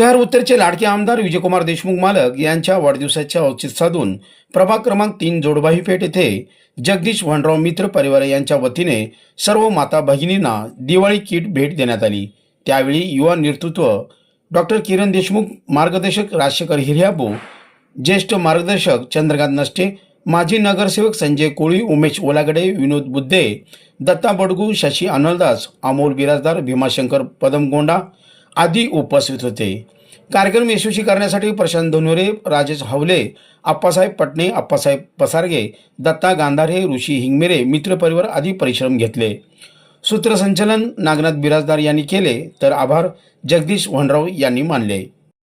शहर उत्तरचे लाडके आमदार विजयकुमार देशमुख मालक यांच्या वाढदिवसाचे औचित्य साधून प्रभाग क्रमांक तीन जोडबाही पेठ येथे जगदीश वनराव मित्र परिवार यांच्या वतीने सर्व माता भगिनींना दिवाळी किट भेट देण्यात आली. त्यावेळी युवा नेतृत्व डॉक्टर किरण देशमुख मार्गदर्शक राजशेखर हिर्याबू ज्येष्ठ मार्गदर्शक चंद्रकांत नष्टे माजी नगरसेवक संजय कोळी उमेश ओलागडे विनोद बुद्धे दत्ता बडगू शशी आनंददास अमोल बिराजदार भीमाशंकर पदमगोंडा आदी उपस्थित होते. कार्यक्रम यशस्वी करण्यासाठी प्रशांत धनुरे राजेश हवले आप्पासाहेब पटणे आप्पासाहेब पसारगे दत्ता गांधारे ऋषी हिंगमिरे मित्रपरिवार आदी परिश्रम घेतले. सूत्रसंचलन नागनाथ बिराजदार यांनी केले तर आभार जगदीश वनराव यांनी मानले.